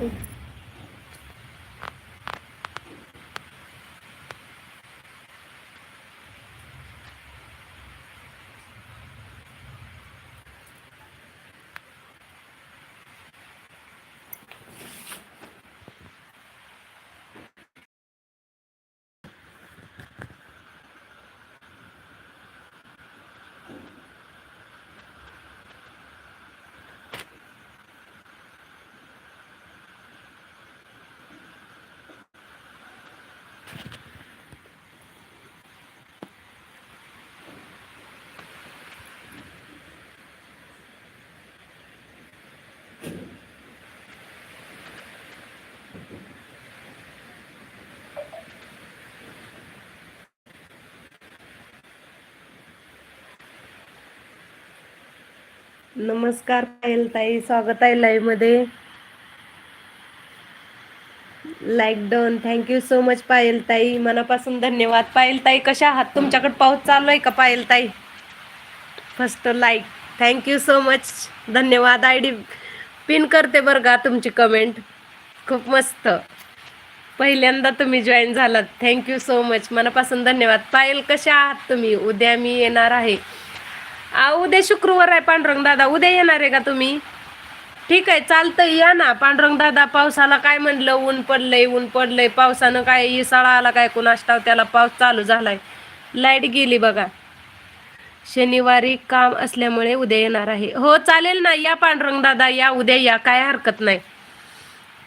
Okay. नमस्कार पायल ताई स्वागत आहे लाईव्हमध्ये. Like done thank you so much Payal ताई. मनापासून धन्यवाद. पायल ताई कशा आहात? तुमच्याकडे पाऊस चालू आहे का पायल ताई? First like thank you so much धन्यवाद. आय डी पिन करते बरं का तुमची कमेंट खूप मस्त. पहिल्यांदा तुम्ही जॉईन झालात. थँक्यू सो मच मनापासून धन्यवाद. पायल कशा आहात तुम्ही? उद्या मी येणार आहे. आ उद्या शुक्रवार आहे पांडुरंग दादा. उद्या येणार आहे का तुम्ही? ठीक आहे चालतं या ना. पांडुरंग दादा पावसाला काय म्हणलं? ऊन पडलंय ऊन पडलंय. पावसानं काय इसाळा आला काय? कुणाष्टाव त्याला पाऊस चालू झालाय. लाइट गेली बघा. शनिवारी काम असल्यामुळे उद्या येणार आहे. हो चालेल ना. या पांडुरंग दादा या. उद्या या. काय हरकत नाही.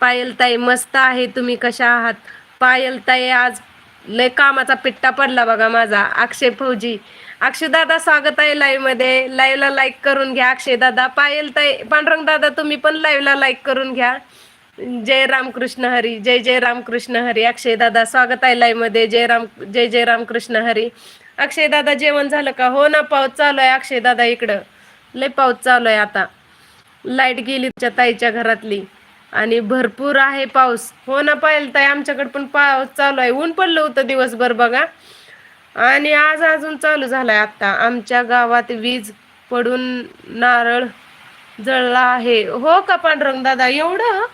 पायल ताई मस्त आहे. तुम्ही कशा आहात? पायल ताई आज लय कामाचा पिट्टा पडला बघा माझा. अक्षय फौजी. अक्षय दादा स्वागत आहे लाईव्हमध्ये. लाईव्हला लाईक करून घ्या अक्षय दादा पायल ताई पांडुरंग दादा तुम्ही पण लाईव्हला लाईक करून घ्या. जय रामकृष्ण हरी जय जय रामकृष्ण हरी. अक्षय दादा स्वागत आहे लाईव्हमध्ये. जय राम जय जय रामकृष्ण हरी. अक्षय दादा जेवण झालं का? हो ना पाऊस चालू आहे अक्षय दादा इकडं. लय पाऊस चालू आहे आता. लाइट गेली ताईच्या घरातली. आणि भरपूर आहे पाऊस. हो ना पाहिलं ताई आमच्याकडे पण पाऊस चालू आहे. ऊन पडलं होतं दिवसभर बघा. आणि आज अजून चालू झालाय आता आमच्या गावात वीज पडून नारळ जळला आहे. हो का पांडुरंग दादा? एवढं?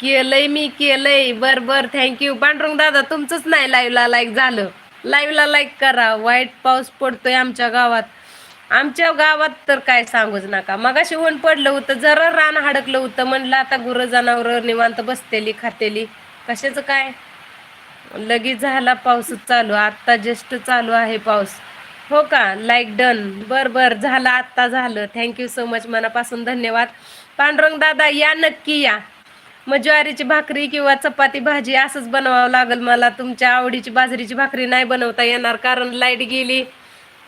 केलंय मी केलंय. बर बर. थँक्यू पांडुरंग दादा तुमचंच नाही लाईव्हला लाईक झालं. लाईव्हला लाईक करा. वाईट पाऊस पडतोय आमच्या गावात. आमच्या गावात तर काय सांगूच नका. मगाशी ऊन पडलं होतं जरा रान हडकलं होतं म्हणलं आता गुरं जनावर निवांत बसतेली खातेली. कशाचं काय? लगेच झाला पाऊस चालू आत्ता जस्ट चालू आहे पाऊस. हो का? लाईक डन बर बर. झालं आत्ता झालं. थँक्यू सो मच मनापासून धन्यवाद. पांडुरंग दादा या नक्की या. मग ज्वारीची भाकरी किंवा चपाती भाजी असंच बनवावं लागेल मला. तुमच्या आवडीची बाजरीची भाकरी नाही बनवता येणार कारण लाइट गेली.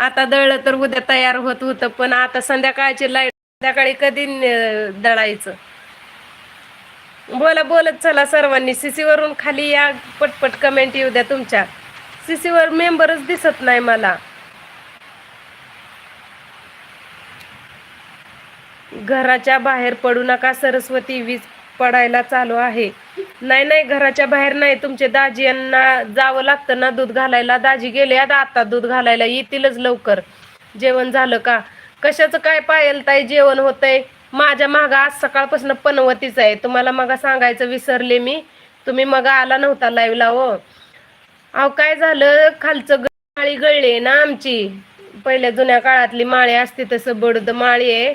आता दळलं तर उद्या तयार होत होतं पण आता संध्याकाळची लाइट संध्याकाळी कधी दळायचं? बोला बोलत चला सर्वांनी. सीसीवरून खाली या पटपट कमेंट येऊ द्या तुमच्या. सीसीवर मेंबरच दिसत नाही मला. घराच्या बाहेर पडू नका सरस्वती वीज पडायला चालू आहे. नाही नाही घराच्या बाहेर नाही. तुमचे दाजी यांना जावं लागतं ना दूध घालायला. दाजी गेले आता आता दूध घालायला येतीलच लवकर. जेवण झालं का? कशाचं काय पायल ताई जेवण होतंय? माझ्या मागं आज सकाळपासून पनवतीच आहे. तुम्हाला मग सांगायचं विसरले मी. तुम्ही मग आला नव्हता लाईव्हला हो. अहो काय झालं? खालचं माळी गळली ना आमची. पहिल्या जुन्या काळातली माळी असते तसं बडद माळी आहे.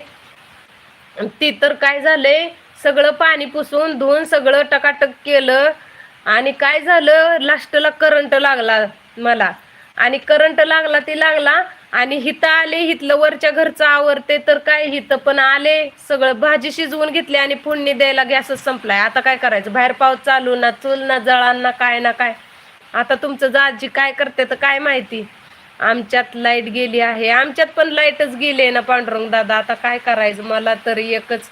ती तर काय झालंय? सगळं पाणी पुसून धुवून सगळं टकाटक केलं. आणि काय झालं? लास्टला करंट लागला मला. आणि करंट लागला ते लागला. आणि हिथं आले हिथलं वरच्या घरचं आवरते तर काय हिथं? पण आले सगळं भाजी शिजवून घेतली आणि फोडणी द्यायला गॅसच संपलाय. आता काय करायचं? बाहेर पाऊस चालू ना चूल ना जळान ना काय ना काय. आता तुमचं जाजी काय करते तर काय माहिती? आमच्यात लाइट गेली आहे. आमच्यात पण लाईटच गेली आहे ना पांडुरंग दादा. आता काय करायचं? मला तर एकच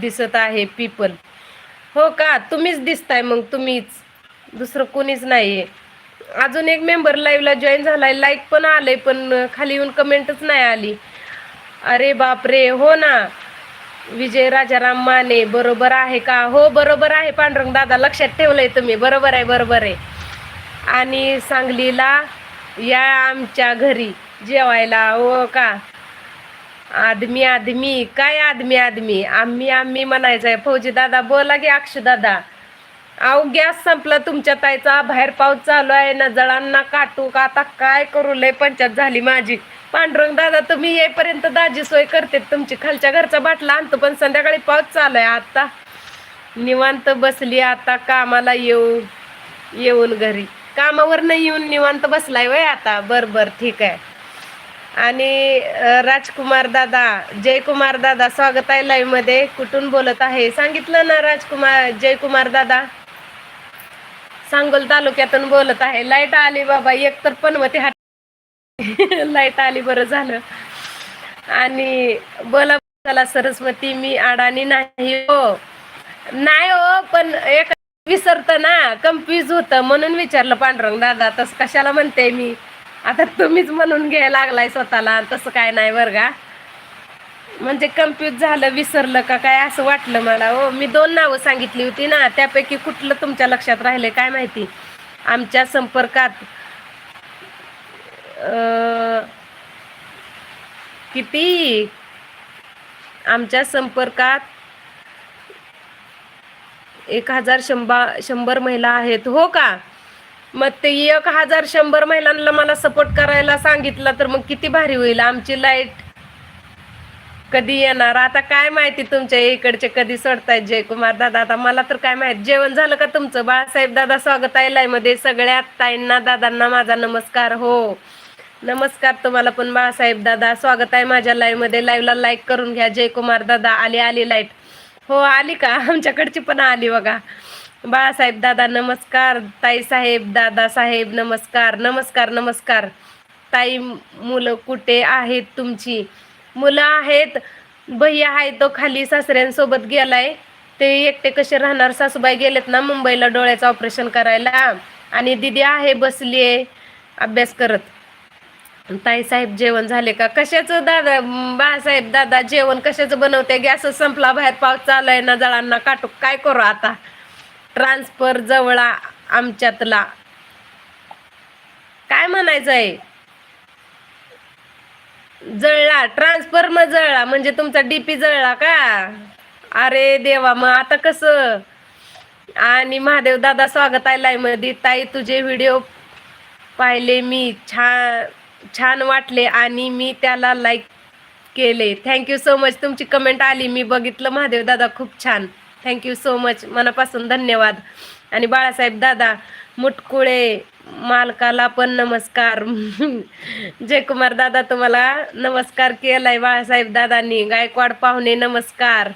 दिसत आहे पीपल हो का? तुम्हीच दिसताय मग तुम्हीच. दुसरं कोणीच नाहीये. अजून एक मेंबर लाईव्हला जॉईन झालाय. लाईक पण आलंय पण खाली येऊन कमेंटच नाही आली. अरे बापरे! हो ना. विजय राजाराम माने बरोबर आहे का? हो बरोबर आहे पांडुरंग दादा. लक्षात ठेवलंय तुम्ही. बरोबर आहे बरोबर आहे. आणि सांगलीला या आमच्या घरी जेवायला. हो का? आदमी आदमी काय आदमी आदमी? आम्ही आम्ही म्हणायचंय फौजी दादा बोला की अक्षू दादा. अहो गॅस संपला तुमच्या ताईचा बाहेर पाऊस चालू आहे ना जळांना काटू का? आता काय करू? लय पंचायत झाली माझी. पांडुरंग दादा तुम्ही येईपर्यंत दाजी सोय करते तुमची. खालच्या घरचा बाटला आणतो पण संध्याकाळी पाऊस चालू आहे आता. निवांत बसली आता कामाला येऊ येऊन घरी. कामावर नाही येऊन निवांत बसलाय वय आता. बर बर ठीक आहे. आणि राजकुमार दादा जयकुमार दादा स्वागत आहे लाईव्हमध्ये. कुठून बोलत आहे? सांगितलं ना राजकुमार जयकुमार दादा? सांगोल तालुक्यातून बोलत आहे. लाइट आली बाबा एक तर पनवती हाट लाइट आली बरं झालं. आणि बोला चला सरस्वती मी अडाणी नाही हो. नाही हो पण एक विसरत ना कन्फ्युज होतं. म्हणून विचारलं पांडुरंग दादा तसं कशाला म्हणते मी? आता तुम्हीच म्हणून घ्यायला लागलाय स्वतःला तसं काय नाही बरं का. म्हणजे कन्फ्युज झालं विसरलं का काय असं वाटलं मला हो. मी दोन नावं सांगितली होती ना त्यापैकी कुठलं तुमच्या लक्षात राहिले काय माहिती? आमच्या संपर्कात किती? आमच्या संपर्कात एक हजार शंबा शंभर महिला आहेत. हो का? मग ते एक हजार शंभर महिलांना मला सपोर्ट करायला सांगितला तर मग किती भारी होईल? आमची लाइट कधी येणार? आता काय माहिती तुमच्या इकडचे कधी सोडतायत जयकुमार दादा? आता मला तर काय माहीत. जेवण झालं का तुमचं? बाळासाहेब दादा स्वागत आहे लाईमध्ये मध्ये. सगळ्या ताईंना दादांना माझा नमस्कार. हो. नमस्कार तुम्हाला पण बाळासाहेब दादा. स्वागत आहे माझ्या लाईव्हमध्ये. लाईव्हला लाईक करून घ्या. जयकुमार दादा आली आली लाइट हो आली का? आमच्याकडची पण आली बघा. बाळासाहेब दादा नमस्कार. ताई साहेब दादा साहेब नमस्कार. नमस्कार नमस्कार. ताई मुलं कुठे आहेत तुमची? मुलं आहेत. भैया आहे तो खाली सासऱ्यांसोबत गेलाय. ते एकटे कसे राहणार? सासूबाई गेलेत ना मुंबईला डोळ्याचं ऑपरेशन करायला. आणि दिदी आहे बसली आहे. अभ्यास करत. ताई साहेब जेवण झाले का? कशाचं दादा बाळासाहेब दादा जेवण कशाचं बनवते? गॅस संपला बाहेर. पाऊस चालू आहे ना जळांना काटू. काय करू आता? ट्रान्सफर जवळा आमच्यातला. काय म्हणायचं आहे जळला. ट्रान्सफर मग जळला. म्हणजे तुमचा डीपी जळला का? अरे देवा मग आता कसं? आणि महादेव दादा स्वागत आहे लाईव्हमध्ये. ताई तुझे व्हिडिओ पाहिले मी. छान छान वाटले आणि मी त्याला लाईक केले. थँक्यू सो मच तुमची कमेंट आली. मी बघितलं. महादेव दादा खूप छान. थँक्यू सो मच मनापासून धन्यवाद. आणि बाळासाहेब दादा मुटकुळे मालकाला पण नमस्कार. जयकुमार दादा तुम्हाला नमस्कार केलाय. बाळासाहेब दादांनी गायकवाड पाहुणे नमस्कार.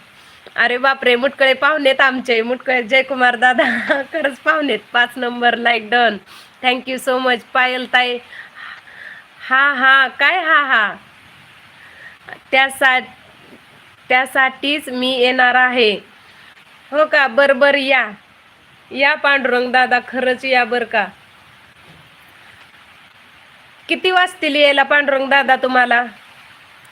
अरे बापरे मुटकळे पाहुणेत आमचे. मुटकळे जयकुमार दादा खरंच पाहुणेत. पाच number like done thank you so much Payal ताई हा हा काय हा हा? त्यासा त्यासाठीच मी येणार आहे. हो का? बर बर या. या पांडुरंग दादा खरंच या बर का. किती वाजतील यायला पांडुरंग दादा तुम्हाला?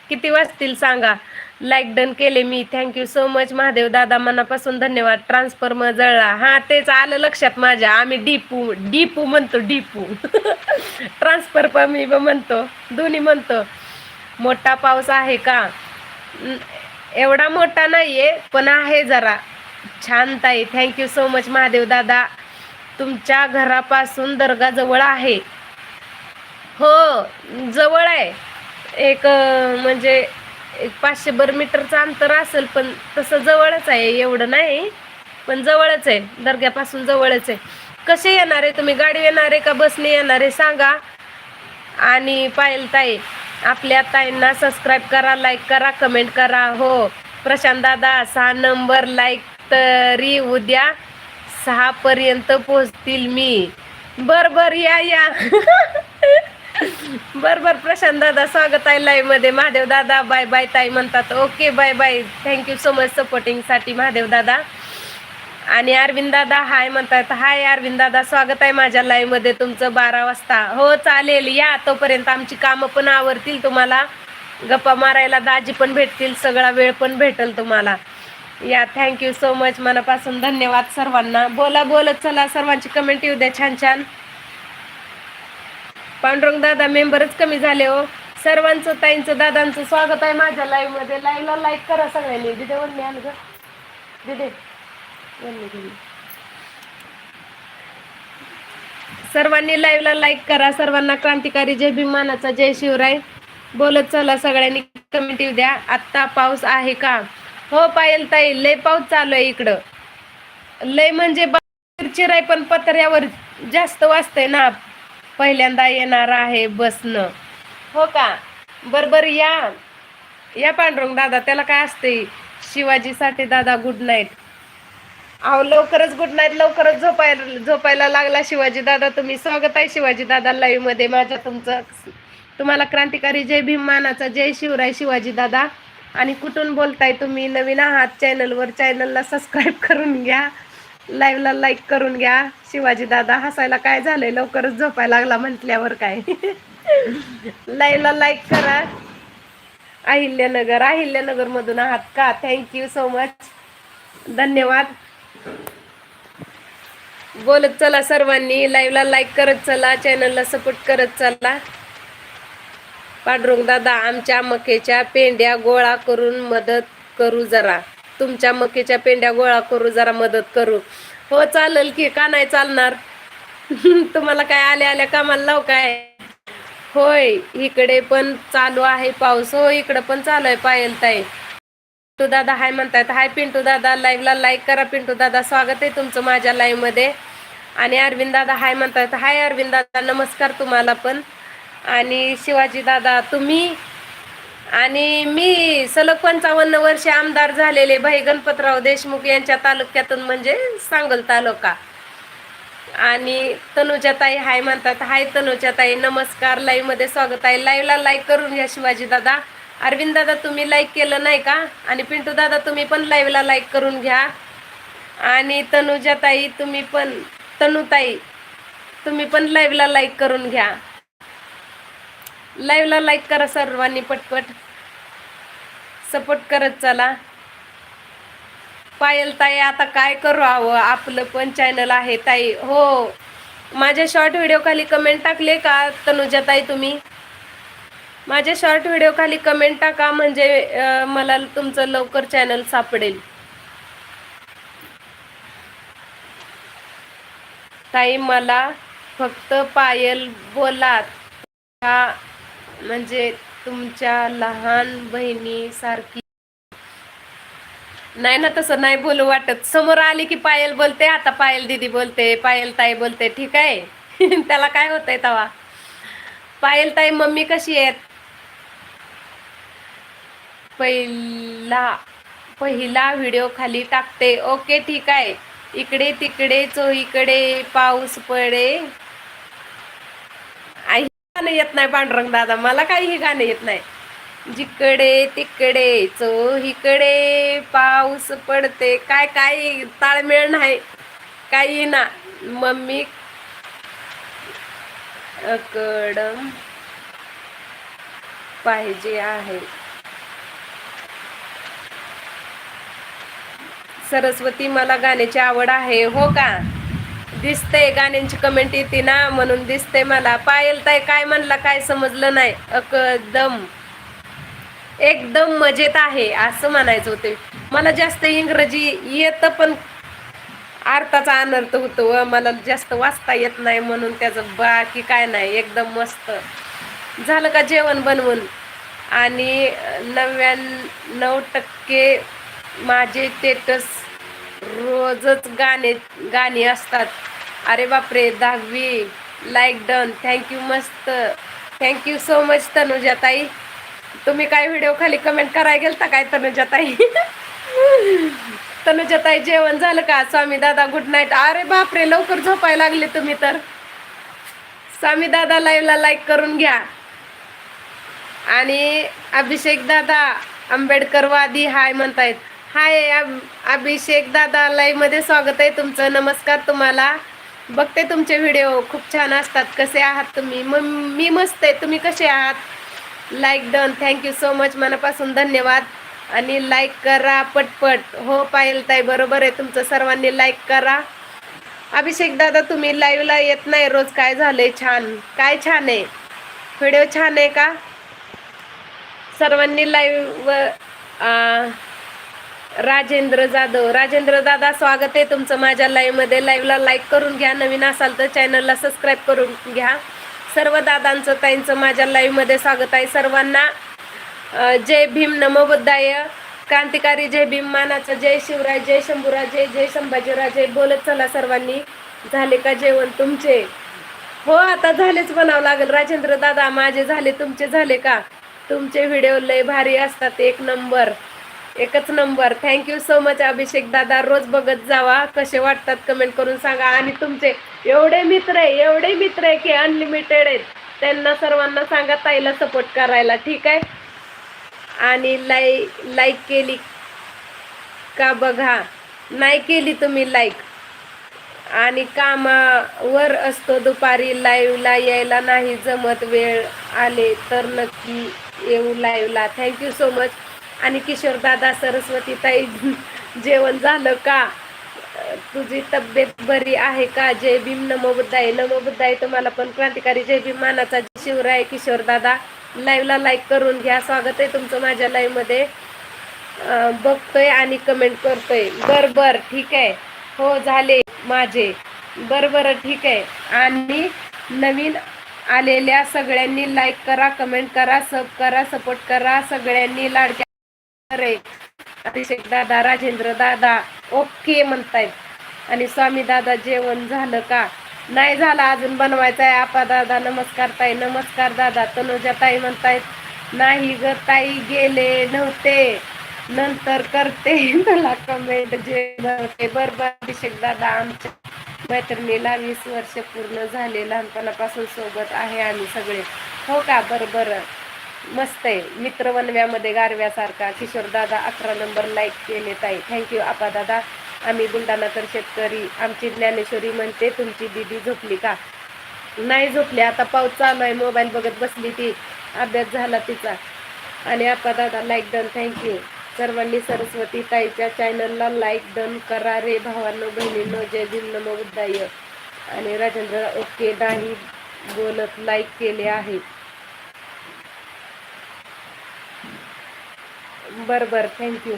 किती वाजतील सांगा. लाईक डन केले मी. Thank you so much Mahadev दादा. मनापासून धन्यवाद. ट्रान्सफर मग जळला. हा तेच आलं लक्षात माझ्या. आम्ही डीपू डीपू म्हणतो डीपू. ट्रान्सफर पण मी म्हणतो. दोन्ही म्हणतो. मोठा पाऊस आहे का? एवढा मोठा नाहीये पण आहे जरा. छान ताई थँक्यू सो मच महादेव दादा. तुमच्या घरापासून दर्गा जवळ आहे. हो जवळ आहे. एक म्हणजे एक पाचशे बर मीटरचं अंतर असेल पण तसं जवळच आहे एवढं नाही. पण जवळच आहे दर्ग्यापासून जवळच आहे. कसे येणार आहे तुम्ही? गाडी येणार आहे का? बसने येणार आहे? सांगा. आणि पायल ताई आपल्या ताईंना सबस्क्राईब करा लाईक करा कमेंट करा. हो प्रशांत दादा सहा नंबर लाईक तरी उद्या सहा पर्यंत पोहोचतील मी. बर बर या या. बर बर प्रशांत दादा स्वागत आहे लाईव्हमध्ये. महादेव दादा बाय बाय ताई म्हणतात. Okay bye bye thank you so much सपोर्टिंगसाठी Mahadev दादा. आणि अरविंद दादा हाय म्हणतात. हाय अरविंद दादा स्वागत आहे माझ्या लाईव्हमध्ये. तुमचं बारा वाजता. हो चालेल. या तोपर्यंत आमची कामं पण आवरतील तुम्हाला. गप्पा मारायला दाजी पण भेटतील. सगळा वेळ पण भेटेल तुम्हाला. या थँक्यू सो मच मनापासून धन्यवाद सर्वांना. बोला बोलत चला. सर्वांची कमेंट येऊ द्या छान छान. पांडुरंग दादा मेंबरच कमी झाले हो. सर्वांचं ताईंचं दादांचं स्वागत आहे माझ्या लाईव्हमध्ये. लाईव्हला लाईक करा सगळ्यांनी. दिदे वन्नी आलं ग. दिदे वन्नी सर्वांनी लाईव्हला लाईक करा. सर्वांना क्रांतिकारी जय भीमानाचा जय शिवराय. बोलत चला सगळ्यांनी. कमेंट येऊ द्या. आत्ता पाऊस आहे का? हो पायल ताई लय पाऊस चालू आहे इकडं. लय म्हणजे बाहेर चिराय पण पत्र्यावर जास्त वाजतंय ना. पहिल्यांदा येणार आहे बसनं. हो का? बरोबर या. या पांडुरंग दादा त्याला काय असते शिवाजीसाठी दादा गुड नाईट अहो लवकरच गुड नाईट लवकरच झोपायला झोपायला लागला शिवाजी दादा. तुम्ही स्वागत आहे शिवाजी दादा लाईव्हमध्ये. माझ्या तुमचं तुम्हाला क्रांतिकारी जय भीम मानाचा जय शिवराय शिवाजी दादा. आणि कुठून बोलताय तुम्ही नवीन आहात चॅनलवर चॅनलला सबस्क्राईब करून घ्या लाईव्हला लाईक करून घ्या. शिवाजी दादा हसायला काय झालंय? लवकरच झोपायला लागला म्हटल्यावर काय? लाईव्हला लाईक करा. अहिल्यानगर अहिल्यानगर मधून आहात का? थँक्यू सो मच धन्यवाद. बोलत चला सर्वांनी. लाईव्हला लाईक करत चला चॅनलला सपोर्ट करत चला. दादा आमच्या मकेच्या पेंड्या गोळा करून मदत करू जरा. तुमच्या मकेच्या पेंड्या गोळा करू जरा मदत करू. हो चालेल की. का नाही चालणार? तुम्हाला काय आल्या आल्या कामाला लाव काय? होय इकडे पण चालू आहे पाऊस. हो इकडे पण चालू आहे पायल ताई. पिंटू दादा हाय म्हणतायत. हाय पिंटू दादा. लाईव्हला लाईक करा पिंटू दादा. स्वागत आहे तुमचं माझ्या लाईव्हमध्ये आणि अरविंद दादा हाय म्हणतायत. हाय अरविंद दादा. नमस्कार तुम्हाला पण. आणि शिवाजी दादा तुम्ही आणि मी सलग पंचावन्न वर्षे आमदार झालेले भाई गणपतराव देशमुख यांच्या तालुक्यातून म्हणजे सांगल तालुका. आणि तनुजाताई हाय म्हणतात हाय तनुजाताई नमस्कार लाईव्हमध्ये स्वागत आहे. लाईव्हला लाईक करून घ्या शिवाजी दादा. अरविंद दादा तुम्ही लाईक केलं नाही का? आणि पिंटू दादा तुम्ही पण लाईव्हला लाईक करून घ्या. आणि तनुजाताई तुम्ही पण तनुताई तुम्ही पण लाईव्हला लाईक करून घ्या. लाईव्हला लाईक करा सर्वांनी पटपट. सपोर्ट करत चला. पायल ताई आता काय करू हवं आपलं पण चॅनल आहे ताई. हो. माझ्या शॉर्ट व्हिडिओ खाली कमेंट टाकले का तनुजा ताई तुम्ही? माझ्या शॉर्ट व्हिडिओ खाली कमेंट टाका म्हणजे मला तुमचं लवकर चॅनल सापडेल. ताई मला फक्त पायल बोला हा म्हणजे तुमच्या लहान बहिणी सारखी नाही ना तसं नाही बोलू वाटत. समोर आली की पायल बोलते आता पायल दिदी बोलते पायल ताई बोलते ठीक आहे? त्याला काय होतंय तवा? पायल ताई मम्मी कशी आहेत? पहिला पहिला व्हिडिओ खाली टाकते. ओके ठीक आहे. इकडे तिकडे चोहीकडे पाऊस पडे. गाणं येत नाही पांडुरंग दादा. मला काही गाणं येत नाही. जिकडे तिकडे चोहीकडे पाऊस पडते. काय काय ताळमेळ नाही. काही ना. मम्मी कडम पाहिजे आहे. सरस्वती मला गाण्याची आवड आहे. हो का? दिसतंय गाण्यांची कमेंट येते ना म्हणून दिसतंय मला. पायल ताई काय म्हणला काय समजलं नाही. एकदम एकदम मजेत आहे असं म्हणायचं होते. मला जास्त इंग्रजी येतं पण अर्थाचा अनर्थ होतो व. मला जास्त वाचता येत नाही म्हणून त्याचं बाकी काय नाही एकदम मस्त. झालं का जेवण बनवून? आणि नव्याण्णव टक्के माझे स्टेटस रोजच गाणे गाणी असतात. अरे बापरे दहावी लाईक डन थँक्यू मस्त. Thank you so much Tanuja ताई तुम्ही काय व्हिडिओ खाली कमेंट करायला गेलता काय तनुजा ताई तनुजा ताई जेवण झालं का? स्वामी दादा गुड नाईट अरे बापरे लवकर झोपायला लागले तुम्ही तर. स्वामी दादा लाईव्हला लाईक करून घ्या. आणि अभिषेक दादा आंबेडकरवादी हाय म्हणतायत. हाय अभिषेक दादा लाईव्हमध्ये स्वागत आहे तुमचं. नमस्कार तुम्हाला. बघते तुमचे व्हिडिओ. खूप छान असतात. कसे आहात तुम्ही? मग मी मस्त आहे. तुम्ही कसे आहात? Like done thank you so much मनापासून धन्यवाद. आणि लाईक करा पटपट. हो पायल ताई बरोबर आहे. तुमचं सर्वांनी लाईक करा. अभिषेक दादा तुम्ही लाईव्हला येत नाही. रोज काय झालंय? छान. काय छान आहे? व्हिडिओ छान आहे का? सर्वांनी लाईव्ह राजेंद्र जाधव. राजेंद्र दादा स्वागत आहे तुमचं माझ्या लाईव्हमध्ये लाईव्हला लाईक करून घ्या. नवीन असाल तर चॅनलला सबस्क्राईब करून घ्या. सर्व दादांचं ताईंचं माझ्या लाईव्हमध्ये स्वागत आहे. सर्वांना जय भीम नमबुद्धाय क्रांतिकारी जय भीम मानाचं जय शिवराय जय शंभूराजे जय संभाजीराजे. बोलत चला सर्वांनी. झाले का जेवण तुमचे? हो आता झालेच बनावं लागेल. राजेंद्र दादा माझे झाले तुमचे झाले का? तुमचे व्हिडिओ लय भारी असतात. एक नंबर एकच number. Thank you so much Abhishek दादा. रोज बघत जावा. कसे वाटतात कमेंट करून सांगा. आणि तुमचे एवढे मित्र आहे एवढे मित्र आहे की अनलिमिटेड आहेत. त्यांना सर्वांना सांगा ताईला सपोर्ट करायला. ठीक आहे? आणि लाई लाईक केली का बघा. नाही केली तुम्ही लाईक आणि कामावर असतो दुपारी. लाईव्हला यायला नाही जमत. वेळ आले तर नक्की येऊ लाईव्हला थँक्यू सो मच आणि किशोर दादा सरस्वती ताई जेवण झालं का? तुझी तब्येत बरी आहे का? जय भीम नमो बुद्धाय. नमो बुद्धाय तुम्हाला पण क्रांतिकारी जय भीम मानाचा शिवराय किशोर दादा. लाईव्हला लाईक करून घ्या. स्वागत आहे तुमचं माझ्या लाईव्हमध्ये बघतोय आणि कमेंट करतोय. बर बर ठीक आहे. हो झाले माझे. बर बर ठीक आहे. आणि नवीन आलेल्या सगळ्यांनी लाईक करा कमेंट करा सब करा सपोर्ट करा. सगळ्यांनी लाडक्या अरे अभिषेक दादा राजेंद्र दादा ओके म्हणतायत. आणि स्वामी दादा जेवण झालं का? नाही झालं अजून बनवायचं आहे आपा दादा नमस्कार ताई नमस्कार दादा. तनुजा ताई म्हणतायत नाही ग ताई गेले नव्हते. नंतर करते. मला कमेंट जे बनवते बरोबर अभिषेक दादा आमच्या मैत्रिणीला वीस वर्ष पूर्ण झाले. लहानपणापासून सोबत आहे आम्ही सगळे. हो का? बरं बरं. मस्त आहे. मित्र वनव्यामध्ये गारव्यासारखा किशोर दादा अकरा नंबर लाईक केले ताई थँक्यू आपा दादा. आम्ही बुलढाणा तर शेतकरी. आमची ज्ञानेश्वरी म्हणते तुमची दिदी झोपली का? नाही झोपली. आता पाऊस चालू आहे. मोबाईल बघत बसली ती. अभ्यास झाला तिचा. आणि आपा दादा लाईक डन थँक्यू सर्वांनी सरस्वती ताईच्या चॅनलला लाईक डन करा रे भावांनो बहिणींनो. जय भीम नमो बुद्धाय. आणि राजेंद्र ओके नाही बोलत लाईक केले आहे बर बर. थँक्यू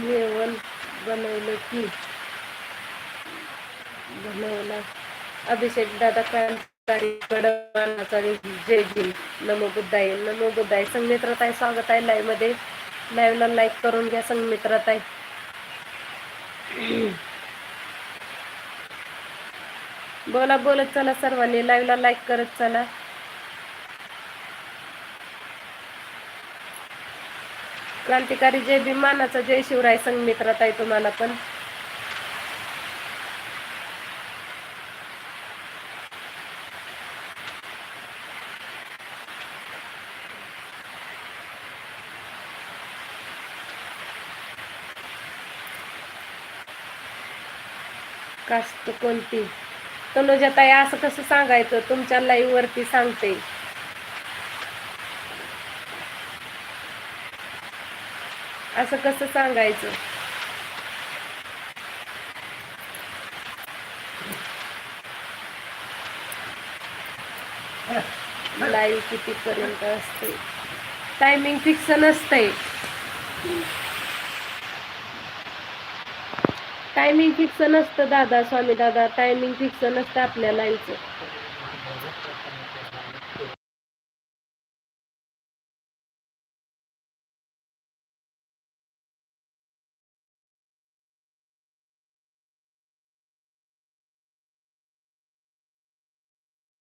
लेवल बनवलं की बनवला. अभिषेक दादा काय जय भीम नमो बुद्धाय नमो बुद्धाय. संगमित्रताय स्वागत आहे लाईव्हमध्ये लाईव्हला लाईक करून घ्या संगमित्रताय बोला बोलत चला सर्वांनी. लाईव्हला लाईक करत चला. क्रांतिकारी जय भीम मानाचा जय शिवराय संगमित्रताय तुम्हाला पण. कास्ट कोणती? तनुजाताई असं कसं सांगायचं? तुमच्या लाईव्ह वरती सांगते. असं कसं सांगायचं? लाईव्ह किती पर्यंत असते? टायमिंग फिक्स नसतंय टायमिंग फिक्स नसतं दादा स्वामी दादा. टायमिंग फिक्स नसतं आपल्या लाईनचं